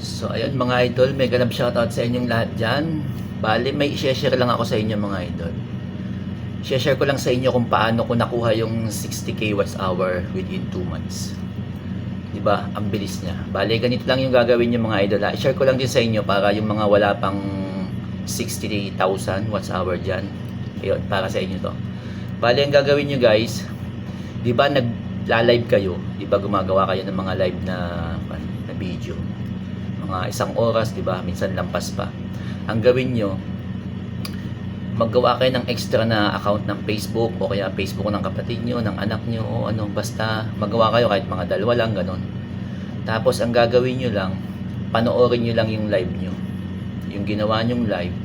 So ayun mga idol, may ganap shoutout sa inyong lahat dyan. Bali, may share lang ako sa inyo mga idol. Share ko lang sa inyo kung paano ko nakuha yung 60k watts hour within 2 months. 'Di ba? Ang bilis niya. Bali, ganito lang yung gagawin niyo mga idol. ha. I-share ko lang din sa inyo para yung mga wala pang 60,000 watts hour dyan. Ayun, para sa inyo to. Bali, ang gagawin nyo guys, 'di ba nag-live kayo? 'Di ba gumagawa kayo ng mga live na na video? Mga isang oras, 'di ba? Minsan lampas pa. Ang gawin nyo, maggawa kayo ng extra na account ng Facebook o kaya Facebook ng kapatid nyo, ng anak nyo o ano, basta magawa kayo kahit mga dalawa lang, ganun. Tapos ang gagawin nyo lang, panoorin nyo lang yung live nyo. Yung ginawa nyong live,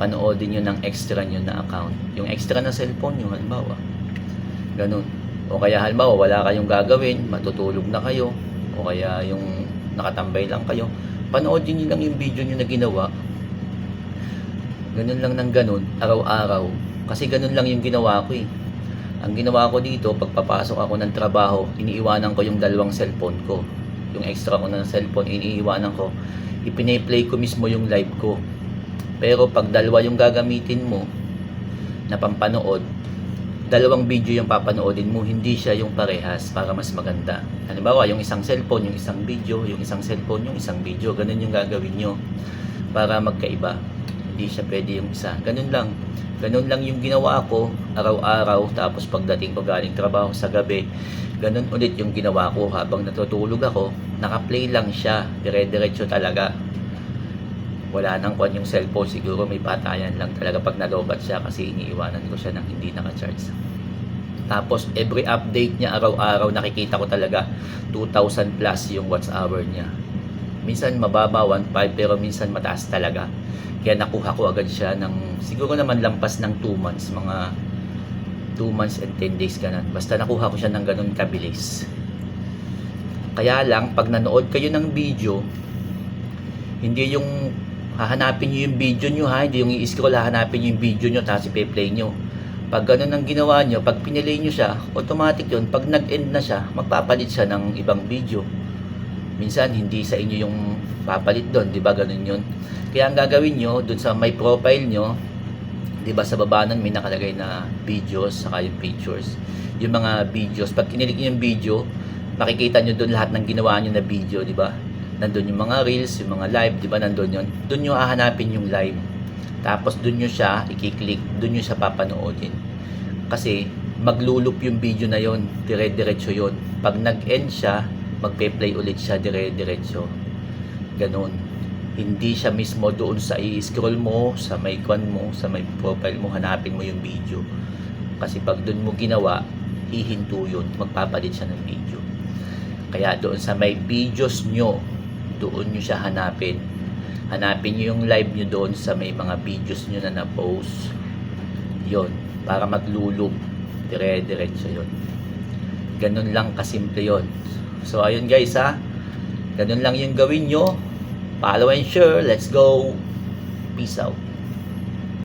panoodin nyo ng extra nyo na account. Yung extra na cellphone nyo, halimbawa. Ganun. O kaya halimbawa, wala kayong gagawin, matutulog na kayo, o kaya yung nakatambay lang kayo, panoodin nyo lang yung video nyo na ginawa, ganun lang ng ganun, araw-araw. Kasi ganun lang yung ginawa ko eh. Ang ginawa ko dito, pagpapasok ako ng trabaho, iniiwanan ko yung dalawang cellphone ko. Yung extra ko na cellphone, iniiwanan ko. Ipine-play ko mismo yung live ko. Pero pag dalawa yung gagamitin mo, na pampanood, dalawang video yung papanoodin mo, hindi siya yung parehas para mas maganda. Halimbawa, yung isang cellphone, yung isang video, yung isang cellphone, yung isang video, ganun yung gagawin nyo para magkaiba. Hindi siya pwede yung isa. Ganun lang. Ganun lang yung ginawa ko araw-araw tapos pagdating ko galing trabaho sa gabi, ganun ulit yung ginawa ko habang natutulog ako, naka-play lang siya, dire-diretso talaga. Wala nang kwan yung cellphone, siguro may patayan lang talaga pag nalobat siya kasi iniiwanan ko siya ng hindi naka-charge. Tapos every update niya araw-araw nakikita ko talaga 2,000 plus yung watts hour niya. Minsan mababa 1.5 pero minsan mataas talaga. Kaya nakuha ko agad siya ng siguro naman lampas ng 2 months, mga 2 months and 10 days ganun. Basta nakuha ko siya ng ganun kabilis. Kaya lang pag nanood kayo ng video, hindi yung hahanapin nyo yung video nyo ha, hindi yung i-scroll hahanapin nyo yung video nyo tapos i-play nyo. Pag ganun ang ginawa nyo, pag pinilay nyo siya, automatic yun, pag nag-end na siya, magpapalit siya ng ibang video. Minsan, hindi sa inyo yung papalit doon, di ba ganun yun? Kaya ang gagawin nyo, dun sa my profile nyo, di ba sa baba nun may nakalagay na videos, saka yung pictures. Yung mga videos, pag kinilig nyo yung video, makikita nyo doon lahat ng ginawa nyo na video, di ba? Nandun yung mga reels, yung mga live, di ba nandun yun? Doon nyo hahanapin yung live. Tapos doon nyo siya i-click, doon nyo siya papanoodin. Kasi maglulup yung video na yon, dire-diretso yon. Pag nag-end siya, magpe-play ulit siya dire-diretso. Ganon. Hindi siya mismo doon sa i-scroll mo, sa may kwan mo, sa may profile mo, hanapin mo yung video. Kasi pag doon mo ginawa, hihinto yun, magpapalit siya ng video. Kaya doon sa may videos nyo, doon nyo siya hanapin. Hanapin nyo yung live nyo doon sa may mga videos nyo na na-post. Yun, para maglulub. Dire-diretso yun. Ganun lang kasimple yun. So, ayun guys ha. Ganun lang yung gawin nyo. Follow and share. Let's go. Peace out.